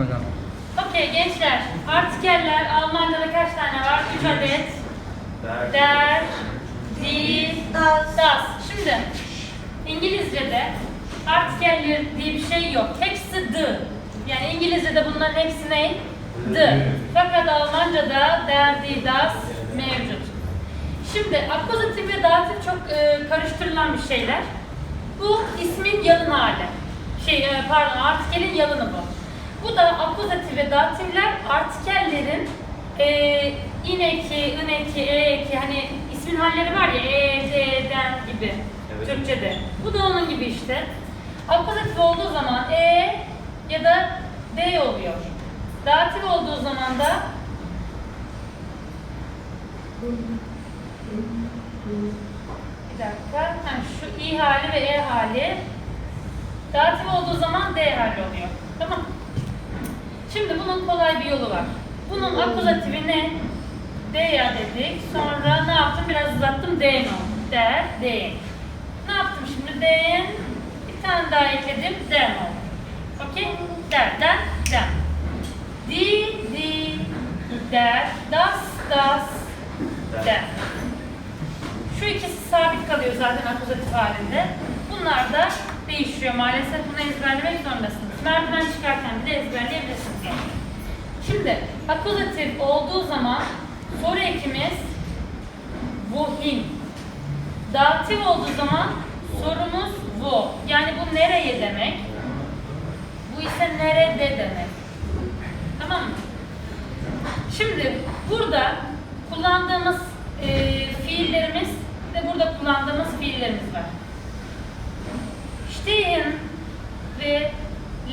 hocam. Okey gençler. Artikeller Almanca'da kaç tane var? 3 adet. Der, die, Das. das. Şimdi İngilizce'de artikeller diye bir şey yok. Hepsi the. Yani İngilizce'de bunların hepsi ne? The. Fakat Almanca'da der, die, das mevcut. Şimdi akuzatif ve datif çok e, karıştırılan bir şeyler. Bu ismin yalın hali. Şey e, pardon artikelin yalını bu. Bu da akuzatif ve datifler artikellerin e, in eki, ın eki, e eki hani ismin halleri var ya e, d, den gibi Evet. Türkçe'de. Bu da onun gibi işte. Akuzatif olduğu zaman e ya da d oluyor. Datif olduğu zaman da Bir dakika. Ha, şu i hali ve e hali. Datif olduğu zaman d hali oluyor. Tamam. Şimdi bunun kolay bir yolu var. Bunun akuzatifi ne? D ya dedik. Sonra ne yaptım? Biraz uzattım. D oldu. Der, D. Ne yaptım şimdi? D'in bir tane daha ekledim. D oldu. Okey? Derden, den. Di, di, der, das, das, der. Şu ikisi sabit kalıyor zaten akuzatif halinde. Bunlar da değişiyor maalesef. Bunu ezberlemek zorundasınız. Merdiven çıkarken bile ezberleyebilirsiniz. Şimdi akuzatif olduğu zaman soru ekimiz wohin. Datif olduğu zaman sorumuz wo. Yani bu nereye demek? Bu ise nerede demek. Tamam mı? Şimdi burada kullandığımız e, fiillerimiz ve burada kullandığımız fiillerimiz var. Stehen ve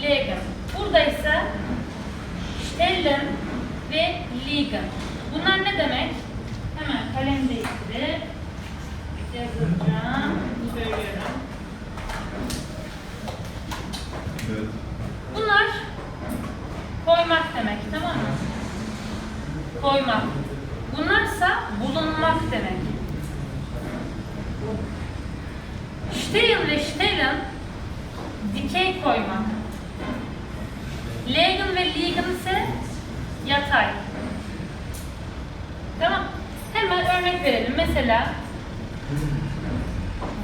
legen. Burada ise stellen ve liegen. Bunlar ne demek? Hemen kalem değiştirip yazacağım. Söylüyorum. Evet. Bunlar koymak demek, tamam mı? Koymak. Bunlarsa bulunmak demek. Stehen ve stellen dikey koymak. Legen ve liegen ise yatay. Tamam. Hemen örnek verelim. Mesela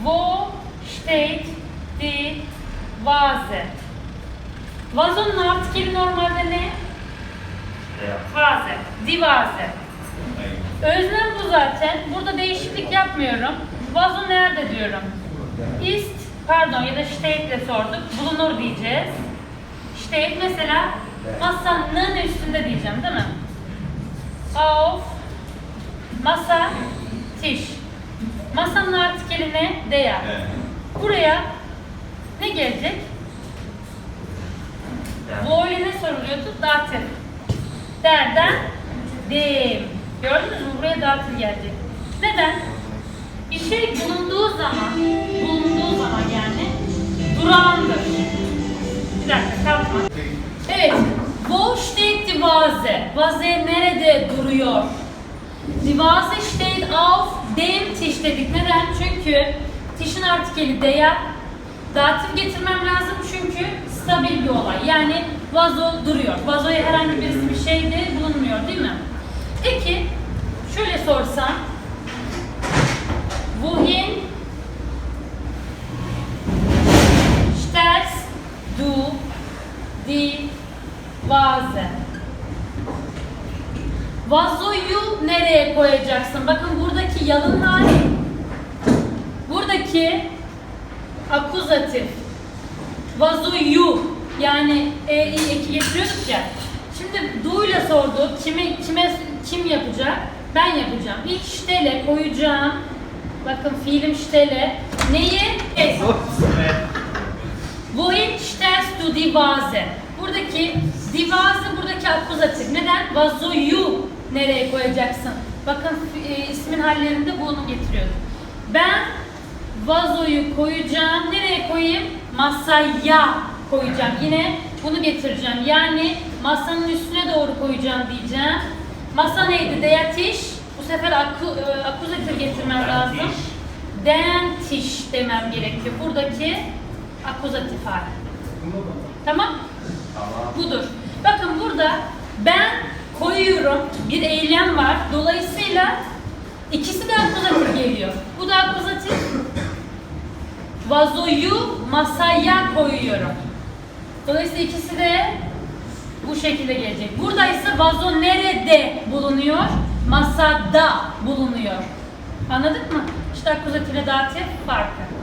Wo steht die Vase? Vazonun artikeli normalde ne? Vase. Die Vase. Özlem bu zaten. Burada değişiklik yapmıyorum. Vazo nerede diyorum. Ist, pardon ya da steht ile sorduk. Bulunur diyeceğiz. Steht mesela masanın üstünde diyeceğim değil mi? Auf, masa, tiş. Masanın artikeli ne? Der. Buraya ne gelecek? Öyle ne soruluyordu? Datif. Derden dem. Gördünüz mü? Buraya datif gelecek. Neden? Bir şey bulunduğu zaman, bulunduğu zaman Vase nerede duruyor? Die Vase steht auf dem Tisch dedik. Neden? Çünkü tişin artikeli der. Datif getirmem lazım çünkü stabil bir olay. Yani vazo duruyor. Vazoya herhangi birisi bir şey de bulunmuyor değil mi? Peki şöyle sorsam Wohin stellst du die Vase? Vazoyu nereye koyacaksın? Bakın buradaki yalın hali, buradaki akuzatif. Vazoyu yani e, i, eki getiriyorduk ya. Şimdi du ile sordu. Kimi, kime, kim yapacak? Ben yapacağım. İlk ştele koyacağım. Bakın fiilim ştele. Neyi? Es. Wohin stellst du die Vase? Buradaki die Vase buradaki akuzatif. Neden? Vazoyu nereye koyacaksın? Bakın e, ismin hallerinde bunu getiriyordum. Ben vazoyu koyacağım. Nereye koyayım? Masaya koyacağım. Yine bunu getireceğim. Yani masanın üstüne doğru koyacağım diyeceğim. Masa neydi? Der Tisch. Bu sefer aku, e, akuzatif getirmem lazım. Tisch. Den Tisch demem gerekiyor. Buradaki akuzatif hali. Tamam? Tamam. Budur. Bakın koyuyorum. Bir eylem var. Dolayısıyla ikisi de akuzatif geliyor. Bu da akuzatif. Vazoyu masaya koyuyorum. Dolayısıyla ikisi de bu şekilde gelecek. Burada ise vazo nerede bulunuyor? Masada bulunuyor. Anladık mı? İşte akuzatif ile datif farkı.